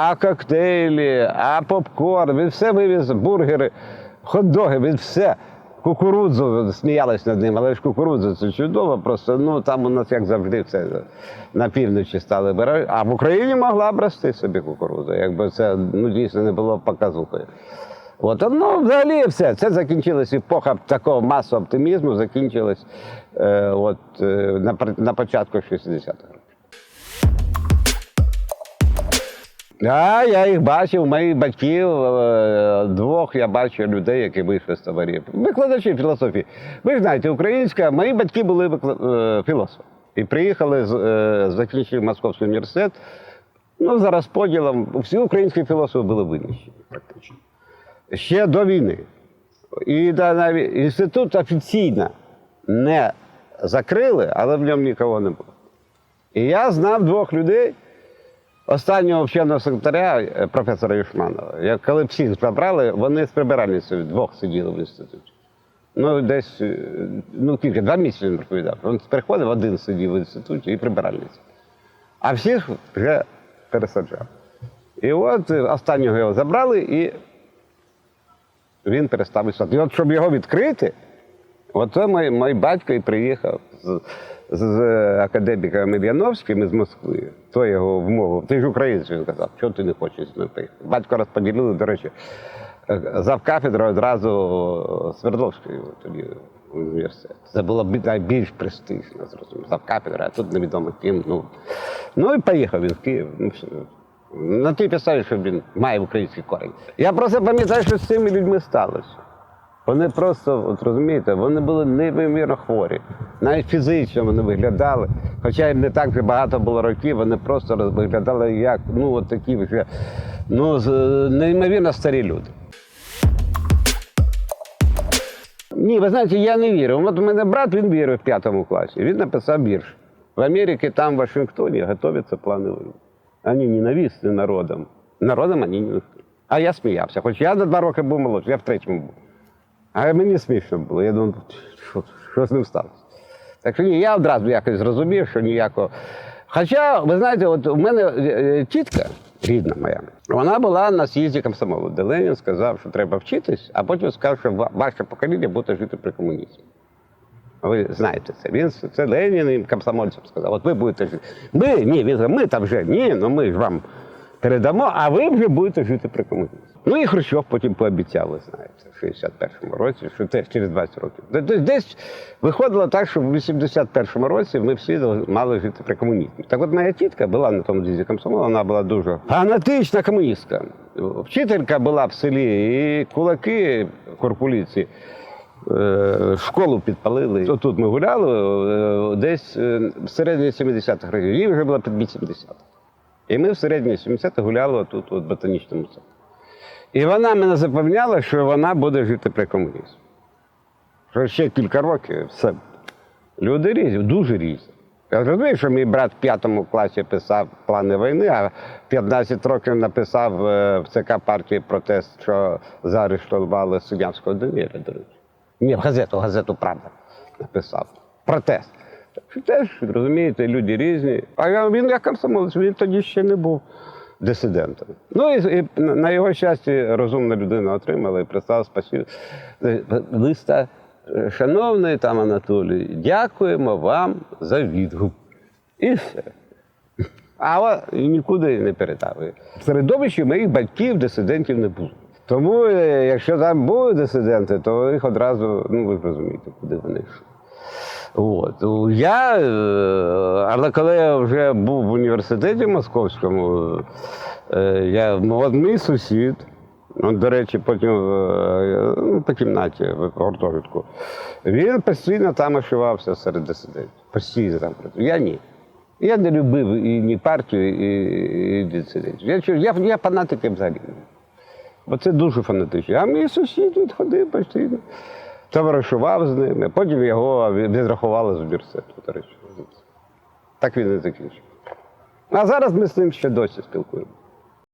А коктейлі, а попкорн, він все вивіз, бургери, хот-доги, він все. Кукурудзу сміялись над ним, але ж кукурудза це чудово, просто ну там у нас як завжди все на півночі стали бирати. А в Україні могла б рости собі кукурудза, якби це ну, дійсно не було показухою. От, ну, взагалі все. Це закінчилась епоха такого масового оптимізму, закінчилась е, от, е, на, на початку 60-х А, я їх бачив, моїх батьків, е, двох я бачив людей, які вийшли з товарів. Викладачі філософії. Ви знаєте, українська, мої батьки були е, філософи. І приїхали, з, е, закінчили Московський університет. Ну, за розподілом, всі українські філософи були винищені практично. Ще до війни. І навіть інститут офіційно не закрили, але в ньому нікого не було. І я знав двох людей, останнього вченого секретаря, е, професора Юшманова. Коли всіх забрали, вони з прибиральницею двох сиділи в інституті. Ну, десь, е, ну кілька, два місяці він розповідав. Він приходив, один сидів в інституті і прибиральниця. А всіх вже пересаджав. І от е, останнього його забрали, і він перестав існувати. І от щоб його відкрити, от це мій, мій батько і приїхав з, академіком Ільяновським із Москви. То його вмовив. Ти ж українець, він казав, чого ти не хочеш з. Батько розподілили, до речі, зав кафедрою одразу Свердловської тоді університет. Це було найбільш престижно, зрозуміло. Зав кафедра, а тут невідомо ким. Ну, ну і поїхав він в Київ. На тій підставі, що він має український корінь. Я просто пам'ятаю, що з цими людьми сталося. Вони просто, от розумієте, вони були неймовірно хворі. Навіть фізично вони виглядали. Хоча їм не так вже багато було років, вони просто виглядали як ну, от такі ну, неймовірно старі люди. Ні, ви знаєте, я не вірю. От у мене брат він вірив в п'ятому класі. Він написав вірш. В Америці, там, в Вашингтоні, готуються плани війни. Вони ненависні народом. Народом вони ненависні. А я сміявся. Хоч я на два роки був молодший, я в третьому був. А мені смішно було. Я думав, що, що з ним сталося? Так що ні, я одразу якось зрозумів, що ніякого. Хоча, ви знаєте, от у мене е, е, тітка, рідна моя, вона була на з'їзді комсомолу, де Ленін сказав, що треба вчитись, а потім сказав, що ваше покоління буде жити при комунізмі. Ви знаєте це. Він це Ленін і комсомольцям сказав, от ви будете жити. Ми, ні, він ми там вже ні, ну ми ж вам передамо, а ви вже будете жити при комунізмі. Ну і Хрущов потім пообіцяв, ви знаєте, в 61-му році, що теж через 20 років. Д- Десь виходило так, що в 81-му році ми всі мали жити при комунізмі. Так от моя тітка була на тому з'їзді комсомолу, вона була дуже фанатична комуністка. Вчителька була в селі, і кулаки корпуліці Е, школу підпалили. Тут ми гуляли е, десь е, в середині 70-х років. Їй вже було під 80. І ми в середині 70-х гуляли тут, в ботанічному саду. І вона мене запевняла, що вона буде жити при комунізмі. Що ще кілька років все. Люди різні, дуже різні. Я розумію, що мій брат в п'ятому класі писав плани війни, а 15 років написав е, в ЦК партії протест, що заарештували Судянського Даніеля, до речі. Ні, в газету, газету Правда написав. Протест. Так що теж, розумієте, люди різні. А він як комсомолець, він тоді ще не був дисидентом. Ну і, і на його щастя розумна людина отримала і прислав спасибі е, листа. е, Шановний там Анатолій, дякуємо вам за відгук. І все. А нікуди не передав. В середовищі моїх батьків дисидентів не було. Тому, е, якщо там були дисиденти, то їх одразу, ну ви розумієте, куди вони йшли. От. Я, е, але коли я вже був в університеті московському, е, я, ну, от мій сусід, ну, до речі, потім е, ну, по кімнаті в гуртожитку, він постійно там ошивався серед дисидентів. Постійно там. Я ні. Я не любив і ні партію, і, і дисидентів. Я, я, я фанатиком взагалі. Бо це дуже фанатично. А мій сусід він ходив постійно, товаришував з ними. Потім його відрахували з університету, до речі. Так він і закінчив. А зараз ми з ним ще досі спілкуємося.